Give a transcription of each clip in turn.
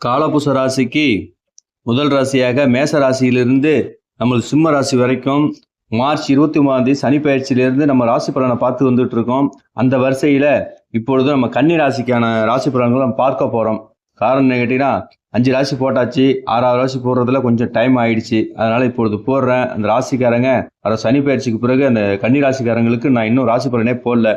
காலபுச ராசிக்கு முதல் ராசியாக மேச ராசியிலிருந்து நம்மளது சிம்ம ராசி வரைக்கும் மார்ச் இருபத்தி மூணாம் தேதி சனி பயிற்சியிலிருந்து நம்ம ராசி பலனை பார்த்து வந்துட்டு இருக்கோம் அந்த வரிசையில் இப்பொழுது நம்ம கன்னி ராசிக்கான ராசி பலன்களை நம்ம பார்க்க போகிறோம் காரணம் என்ன கேட்டிங்கன்னா அஞ்சு ராசி போட்டாச்சு ஆறாவது ராசி போடுறதுல கொஞ்சம் டைம் ஆயிடுச்சு. அதனால் இப்பொழுது போடுறேன். அந்த ராசிக்காரங்க வர சனி பயிற்சிக்கு பிறகு அந்த கன்னி ராசிக்காரங்களுக்கு நான் இன்னும் ராசி பலனே போடல.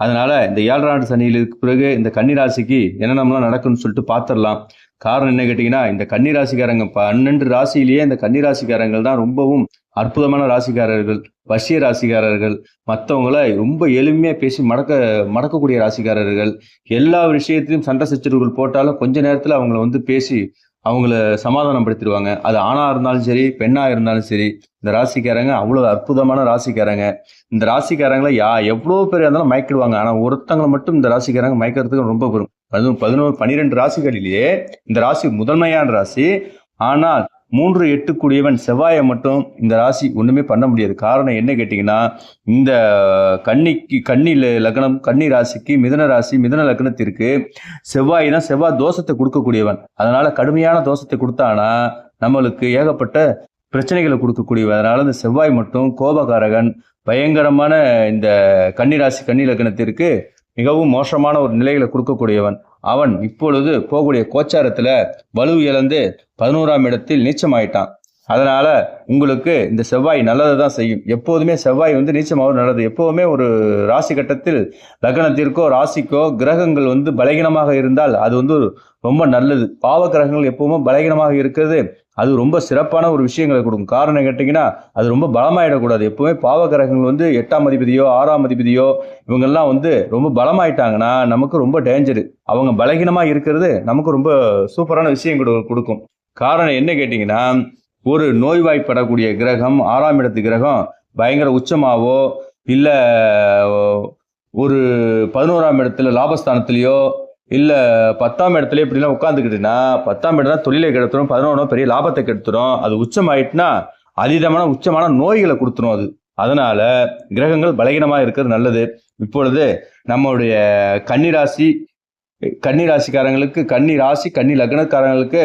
அதனால இந்த ஏழரை ஆண்டு சனியிலுக்கு பிறகு இந்த கன்னி ராசிக்கு என்னென்னலாம் நடக்கும்னு சொல்லிட்டு பார்த்துடலாம் காரணம் என்ன கேட்டிங்கன்னா இந்த கன்னிராசிக்காரங்க பன்னெண்டு ராசியிலேயே இந்த கன்னி ராசிக்காரங்கள் தான் ரொம்பவும் அற்புதமான ராசிக்காரர்கள் வசிய ராசிக்காரர்கள். மற்றவங்கள ரொம்ப எளிமையாக பேசி மடக்க மடக்கக்கூடிய ராசிக்காரர்கள். எல்லா விஷயத்திலையும் சண்டை சச்சரவுகள் போட்டாலும் கொஞ்ச நேரத்தில் அவங்கள வந்து பேசி அவங்கள சமாதானப்படுத்திடுவாங்க. அது ஆணாக இருந்தாலும் சரி பெண்ணாக இருந்தாலும் சரி இந்த ராசிக்காரங்க அவ்வளோ அற்புதமான ராசிக்காரங்க. இந்த ராசிக்காரங்களை யா எவ்வளோ பேர் இருந்தாலும் மயக்கிடுவாங்க. ஆனால் ஒருத்தங்களை மட்டும் இந்த ராசிக்காரங்க மயக்கிறதுக்கு ரொம்ப பெரும். அதுவும் பதினோரு பன்னிரெண்டு ராசிகளிலேயே இந்த ராசி முதன்மையான ராசி. ஆனால் மூன்று எட்டு கூடியவன் செவ்வாயை மட்டும் இந்த ராசி ஒன்றுமே பண்ண முடியாது. காரணம் என்ன கேட்டிங்கன்னா இந்த கன்னிக்கு கன்னி லக்னம் கன்னி ராசிக்கு மிதன ராசி மிதன லக்னத்திற்கு செவ்வாய் தான் செவ்வாய் தோஷத்தை கொடுக்கக்கூடியவன். அதனால் கடுமையான தோஷத்தை கொடுத்தானா நம்மளுக்கு ஏகப்பட்ட பிரச்சனைகளை கொடுக்கக்கூடியவன். அதனால் இந்த செவ்வாய் மட்டும் கோபகாரகன் பயங்கரமான இந்த கன்னிராசி கன்னி லக்னத்திற்கு மிகவும் மோசமான ஒரு நிலைகளை கொடுக்கக்கூடியவன். அவன் இப்பொழுது போகக்கூடிய கோச்சாரத்தில் வலு இழந்து பதினோராம் இடத்தில் நீச்சமாயிட்டான். அதனால் உங்களுக்கு இந்த செவ்வாய் நல்லதை தான் செய்யும். எப்போதுமே செவ்வாய் வந்து நீச்சமாவது நல்லது. எப்போதுமே ஒரு ராசி கட்டத்தில் லக்னத்திற்கோ ராசிக்கோ கிரகங்கள் வந்து பலகீனமாக இருந்தால் அது வந்து ஒரு ரொம்ப நல்லது. பாவ கிரகங்கள் எப்போவுமே பலகீனமாக இருக்கிறது. அது ரொம்ப சிறப்பான ஒரு விஷயங்களை கொடுக்கும். காரணம் கேட்டிங்கன்னா அது ரொம்ப பலமாயிடக்கூடாது. எப்போவுமே பாவ கிரகங்கள் வந்து எட்டாம் அதிபதியோ ஆறாம் அதிபதியோ இவங்கெல்லாம் வந்து ரொம்ப பலமாயிட்டாங்கன்னா நமக்கு ரொம்ப டேஞ்சரு அவங்க பலகீனமாக இருக்கிறது நமக்கு ரொம்ப சூப்பரான விஷயம் கொடு- கொடுக்கும். காரணம் என்ன கேட்டிங்கன்னா ஒரு நோய்வாய்ப்படக்கூடிய கிரகம் ஆறாம் இடத்து கிரகம் பயங்கர உச்சமாவோ இல்லை ஒரு பதினோராம் இடத்துல லாபஸ்தானத்துலேயோ இல்லை பத்தாம் இடத்துல இப்படிலாம் உட்காந்துக்கிட்டுன்னா பத்தாம் இடத்துல தான் தொழிலை கெடுத்துரும் பதினொன்றும் பெரிய லாபத்தை கெடுத்துரும். அது உச்சமாயிட்டுனா அதீதமான உச்சமான நோய்களை கொடுத்துரும் அது. அதனால கிரகங்கள் பலகீனமாக இருக்கிறது நல்லது. இப்பொழுது நம்மளுடைய கன்னிராசி கன்னிராசிக்காரங்களுக்கு கன்னி ராசி கன்னி லக்னக்காரங்களுக்கு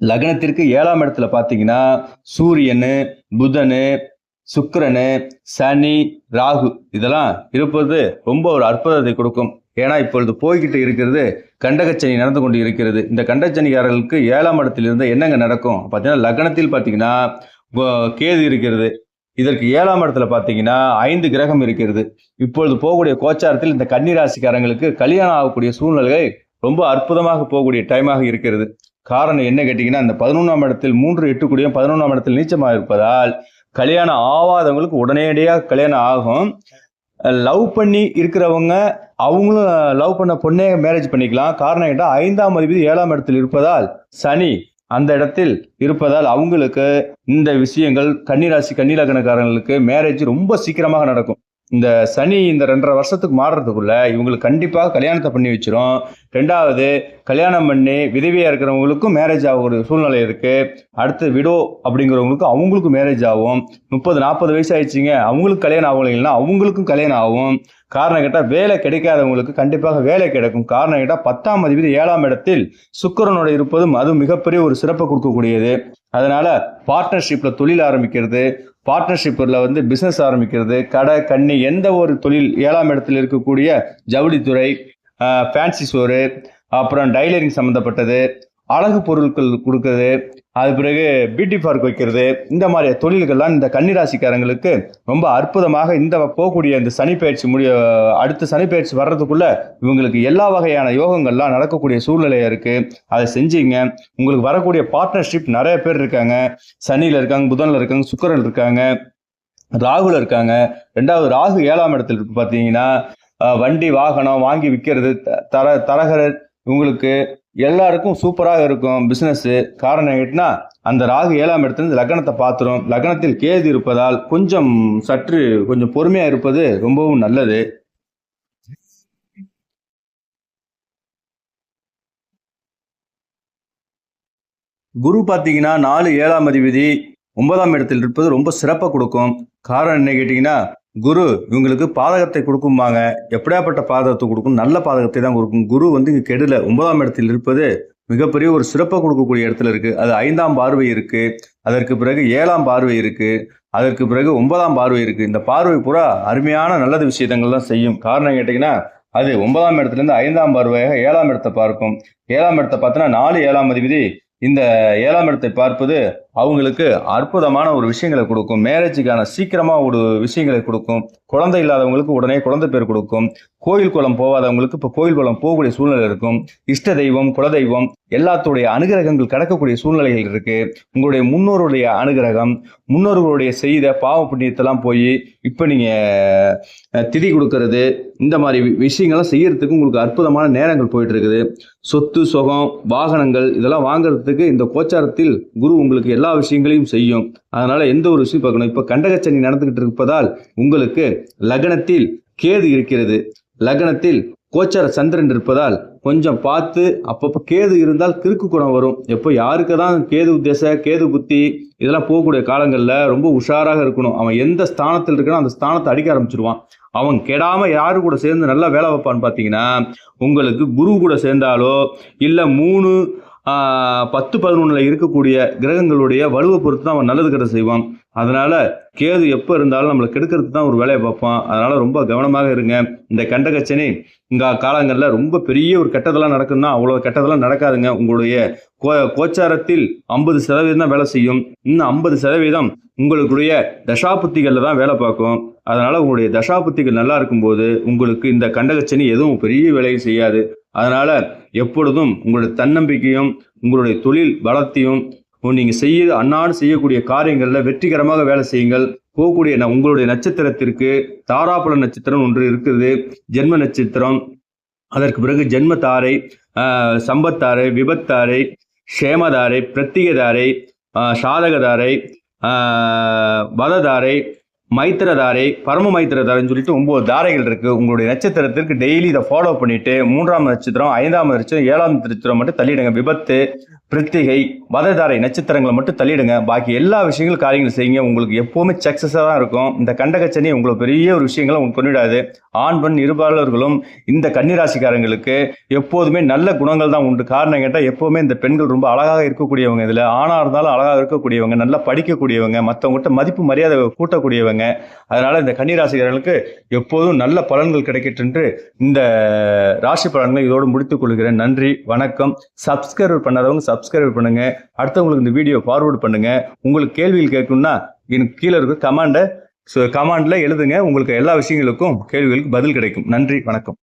லக்னத்திற்கு ஏழாம் இடத்துல பார்த்தீங்கன்னா சூரியனு புதனு சுக்கரனு சனி ராகு இதெல்லாம் இருப்பது ரொம்ப ஒரு அற்புதத்தை கொடுக்கும். ஏன்னா இப்பொழுது போய்கிட்டு இருக்கிறது கண்டகச்சனி நடந்து கொண்டு இருக்கிறது. இந்த கண்டச்சனிக்காரர்களுக்கு ஏழாம் இடத்திலிருந்து என்னங்க நடக்கும்? பார்த்தீங்கன்னா லக்னத்தில் பார்த்தீங்கன்னா கேது இருக்கிறது. இதற்கு ஏழாம் இடத்துல பார்த்தீங்கன்னா ஐந்து கிரகம் இருக்கிறது. இப்பொழுது போகக்கூடிய கோச்சாரத்தில் இந்த கன்னிராசிக்காரங்களுக்கு கல்யாணம் ஆகக்கூடிய சூழ்நிலைகள் ரொம்ப அற்புதமாக போகக்கூடிய டைமாக இருக்கிறது. காரணம் என்ன கேட்டிங்கன்னா அந்த பதினொன்றாம் இடத்தில் மூன்று எட்டு கூடியும் பதினொன்றாம் இடத்தில் நீச்சமாக இருப்பதால் கல்யாணம் ஆவாதவங்களுக்கு உடனடியாக கல்யாணம் ஆகும். லவ் பண்ணி இருக்கிறவங்க அவங்களும் லவ் பண்ண பொண்ணே மேரேஜ் பண்ணிக்கலாம். காரணம் கேட்டால் ஐந்தாம் அதிபதி ஏழாம் இடத்தில் இருப்பதால் சனி அந்த இடத்தில் இருப்பதால் அவங்களுக்கு இந்த விஷயங்கள் கன்னிராசி கன்னிலக்கணக்காரங்களுக்கு மேரேஜ் ரொம்ப சீக்கிரமாக நடக்கும். இந்த சனி இந்த ரெண்டரை வருஷத்துக்கு மாறுறதுக்குள்ள இவங்களுக்கு கண்டிப்பாக கல்யாணத்தை பண்ணி வச்சிரும். ரெண்டாவது கல்யாணம் பண்ணி விதவியாக இருக்கிறவங்களுக்கும் மேரேஜ் ஆகக்கூடிய சூழ்நிலை இருக்குது அடுத்து விடோ அப்படிங்கிறவங்களுக்கும் அவங்களுக்கும் மேரேஜ் ஆகும். முப்பது நாற்பது வயசு ஆயிடுச்சிங்க. அவங்களுக்கு கல்யாணம் ஆகலைங்கன்னா இல்லைன்னா அவங்களுக்கும் கல்யாணம் ஆகும். காரணம் கேட்டால் வேலை கிடைக்காதவங்களுக்கு கண்டிப்பாக வேலை கிடைக்கும். காரணம் கேட்டால் பத்தாம் அதிபதி ஏழாம் இடத்தில் சுக்கரனோட இருப்பதும் அது மிகப்பெரிய ஒரு சிறப்பை கொடுக்கக்கூடியது. அதனால பார்ட்னர்ஷிப்பில் தொழில் ஆரம்பிக்கிறது. பார்ட்னர்ஷிப்பில் வந்து பிஸ்னஸ் ஆரம்பிக்கிறது கடை கண்ணி எந்த ஒரு தொழில் ஏழாம் இடத்தில் இருக்கக்கூடிய ஜவுளித்துறை ஃபேன்சி ஸ்டோரு அப்புறம் டைலரிங் சம்மந்தப்பட்டது அழகு பொருட்கள் கொடுக்கறது அது பிறகு பியூட்டி பார்க் வைக்கிறது. இந்த மாதிரி தொழில்கள்லாம் இந்த கன்னிராசிக்காரங்களுக்கு ரொம்ப அற்புதமாக இந்த போகக்கூடிய இந்த சனிப்பயிற்சி முடிய அடுத்த சனிப்பயிற்சி வர்றதுக்குள்ள இவங்களுக்கு எல்லா வகையான யோகங்கள்லாம் நடக்கக்கூடிய சூழ்நிலையாக இருக்குது அதை செஞ்சீங்க. உங்களுக்கு வரக்கூடிய பார்ட்னர்ஷிப் நிறைய பேர் இருக்காங்க. சனியில் இருக்காங்க புதனில் இருக்காங்க சுக்கிரன் இருக்காங்க ராகுல இருக்காங்க. ரெண்டாவது ராகு ஏழாம் இடத்துல இருக்கு பார்த்தீங்கன்னா வண்டி வாகனம் வாங்கி விற்கிறது தர தரகர் உங்களுக்கு எல்லாருக்கும் சூப்பராக இருக்கும் பிஸ்னஸ்ஸு காரணம் கேட்டினா அந்த ராகு ஏழாம் இடத்துல லக்னத்தை பார்த்துரும். லக்னத்தில் கேது இருப்பதால் கொஞ்சம் சற்று கொஞ்சம் பொறுமையாக இருப்பது ரொம்பவும் நல்லது. குரு பார்த்தீங்கன்னா நாலு ஏழாம் அதிபதி ஒன்பதாம் இடத்தில் இருப்பது ரொம்ப சிறப்பாக கொடுக்கும். காரணம் என்ன கேட்டிங்கன்னா குரு இவங்களுக்கு பாதகத்தை கொடுக்கும்பாங்க எப்படியாப்பட்ட பாதகத்தை கொடுக்கும்? நல்ல பாதகத்தை தான் கொடுக்கும். குரு வந்து இங்கே கெடுல ஒன்பதாம் இடத்தில் இருப்பது மிகப்பெரிய ஒரு சிறப்பை கொடுக்கக்கூடிய இடத்துல இருக்கு. அது ஐந்தாம் பார்வை இருக்கு. அதற்கு பிறகு ஏழாம் பார்வை இருக்கு. அதற்கு பிறகு ஒன்பதாம் பார்வை இருக்கு. இந்த பார்வை பூரா அருமையான நல்லது விஷயங்கள் தான் செய்யும். காரணம் கேட்டிங்கன்னா அது ஒன்பதாம் இடத்துலேருந்து ஐந்தாம் பார்வையாக ஏழாம் இடத்தை பார்க்கும். ஏழாம் இடத்தை பார்த்தோன்னா நாலு ஏழாம் அதிபதி இந்த ஏழாம் இடத்தை பார்ப்பது அவங்களுக்கு அற்புதமான ஒரு விஷயங்களை கொடுக்கும். மேரேஜுக்கான சீக்கிரமாக ஒரு விஷயங்களை கொடுக்கும். குழந்தை இல்லாதவங்களுக்கு உடனே குழந்தை பேர் கொடுக்கும். கோயில் குளம் போகாதவங்களுக்கு இப்போ கோயில் குளம் போகக்கூடிய சூழ்நிலை இருக்கும். இஷ்ட தெய்வம் குலதெய்வம் எல்லாத்துடைய அனுகிரகங்கள் கடக்கக்கூடிய சூழ்நிலைகள் இருக்கு. உங்களுடைய முன்னோருடைய அனுகிரகம் முன்னோர்களுடைய செய்த பாவ புண்ணியத்தெல்லாம் போய் இப்போ நீங்கள் திதி கொடுக்கறது இந்த மாதிரி வி- விஷயங்கள்லாம் செய்யறதுக்கு உங்களுக்கு அற்புதமான நேரங்கள் போயிட்டு இருக்குது. சொத்து சுகம் வாகனங்கள் இதெல்லாம் வாங்குறதுக்கு இந்த கோச்சாரத்தில் குரு உங்களுக்கு எல்லா எல்லா விஷயங்களையும் செய்யும். அதனால எந்த ஒரு விஷயம் பார்க்கணும். இப்போ கண்டகச்சனி நடந்துகிட்டு இருப்பதால் உங்களுக்கு லக்னத்தில் கேது இருக்கிறது. லக்னத்தில் கோச்சார சந்திரன் இருப்பதால் கொஞ்சம் பார்த்து அப்பப்போ கேது இருந்தால் கிறுக்கு குணம் வரும். எப்போ யாருக்கு தான் கேது உத்தேச கேது புத்தி இதெல்லாம் போகக்கூடிய காலங்களில் ரொம்ப உஷாராக இருக்கணும். அவன் எந்த ஸ்தானத்தில் இருக்கானோ அந்த ஸ்தானத்தை அடிக்க ஆரம்பிச்சிருவான். அவன் கெடாமல் யாரு கூட சேர்ந்து நல்லா வேலை வைப்பான்னு பார்த்தீங்கன்னா உங்களுக்கு குரு கூட சேர்ந்தாலோ இல்லை மூணு பத்து பதினொன்றில் இருக்கக்கூடிய கிரகங்களுடைய வலுவை பொறுத்து தான் அவன் நல்லது கெட்ட செய்வான். அதனால் கேது எப்போ இருந்தாலும் நம்மளை கெடுக்கிறதுக்கு தான் ஒரு வேலையை பார்ப்பான். அதனால் ரொம்ப கவனமாக இருங்க. இந்த கண்டகச்சனி இந்த காலங்களில் ரொம்ப பெரிய ஒரு கெட்டதெல்லாம் நடக்குன்னா அவ்வளோ கெட்டதெல்லாம் நடக்காதுங்க. உங்களுடைய கோ கோச்சாரத்தில் ஐம்பது சதவீதம் தான் வேலை செய்யும். இன்னும் ஐம்பது சதவீதம் உங்களுடைய தசாபுத்திகளில் தான் வேலை பார்க்கும். அதனால் உங்களுடைய தசாபுத்திகள் நல்லா இருக்கும்போது உங்களுக்கு இந்த கண்டகச்சனி எதுவும் பெரிய வேலையை செய்யாது. அதனால் எப்பொழுதும் உங்களுடைய தன்னம்பிக்கையும் உங்களுடைய தொழில் பலத்தையும் நீங்கள் செய்ய அன்னாடு செய்யக்கூடிய காரியங்களில் வெற்றிகரமாக வேலை செய்யுங்கள். போகக்கூடிய ந- உங்களுடைய நட்சத்திரத்திற்கு தாராபுல நட்சத்திரம் ஒன்று இருக்குது ஜென்ம நட்சத்திரம். அதற்கு பிறகு ஜென்மத்தாரை சம்பத்தாரை விபத்தாரை க்ஷேமதாரை பிரத்திகதாரை சாதகதாரை வததாரை வததாரை மைத்திரதாரை பரம மைத்திரதாரைன்னு சொல்லிட்டு ஒன்பது தாரைகள் இருக்கு. உங்களுடைய நட்சத்திரத்திற்கு டெய்லி இதை ஃபாலோ பண்ணிட்டு மூன்றாம் நட்சத்திரம் ஐந்தாம் நட்சத்திரம் ஏழாம் நட்சத்திரம் மட்டும் தள்ளிடுங்க. விபத்து பிரித்திகை வததாரை நட்சத்திரங்களை மட்டும் தள்ளிடுங்க. பாக்கி எல்லா விஷயங்களும் காரியங்கள் செய்யுங்க. உங்களுக்கு எப்பவுமே சக்சஸாக தான் இருக்கும். இந்த கண்டகச்சனி உங்களுக்கு பெரிய ஒரு விஷயங்களை உங்களுக்கு பண்ணிடாது ஆண் பெண் இருபாளர்களும் இந்த கன்னிராசிக்காரங்களுக்கு எப்போதுமே நல்ல குணங்கள் தான் உண்டு. காரணம் கேட்டால் எப்போவுமே இந்த பெண்கள் ரொம்ப அழகாக இருக்கக்கூடியவங்க இதில். ஆணாக இருந்தாலும் அழகாக இருக்கக்கூடியவங்க நல்லா படிக்கக்கூடியவங்க மற்றவங்ககிட்ட மதிப்பு மரியாதை கூட்டக்கூடியவங்க. அதனால இந்த கன்னிராசிக்காரர்களுக்கு எப்போதும் நல்ல பலன்கள் கிடைக்கட்டென்று இந்த ராசி பலன்களை இதோடு முடித்துக் கொள்கிறேன். நன்றி வணக்கம். சப்ஸ்கிரைப் பண்ணாதவங்க சப்ஸ்கிரைப் பண்ணுங்க. அடுத்தவங்களுக்கு இந்த வீடியோ ஃபார்வர்ட் பண்ணுங்க. உங்களுக்கு கேள்விகள் கேட்கணும்னா எனக்கு கீழே இருக்க கமாண்டை கமாண்டில் எழுதுங்க. உங்களுக்கு எல்லா விஷயங்களுக்கும் கேள்விகளுக்கு பதில் கிடைக்கும். நன்றி வணக்கம்.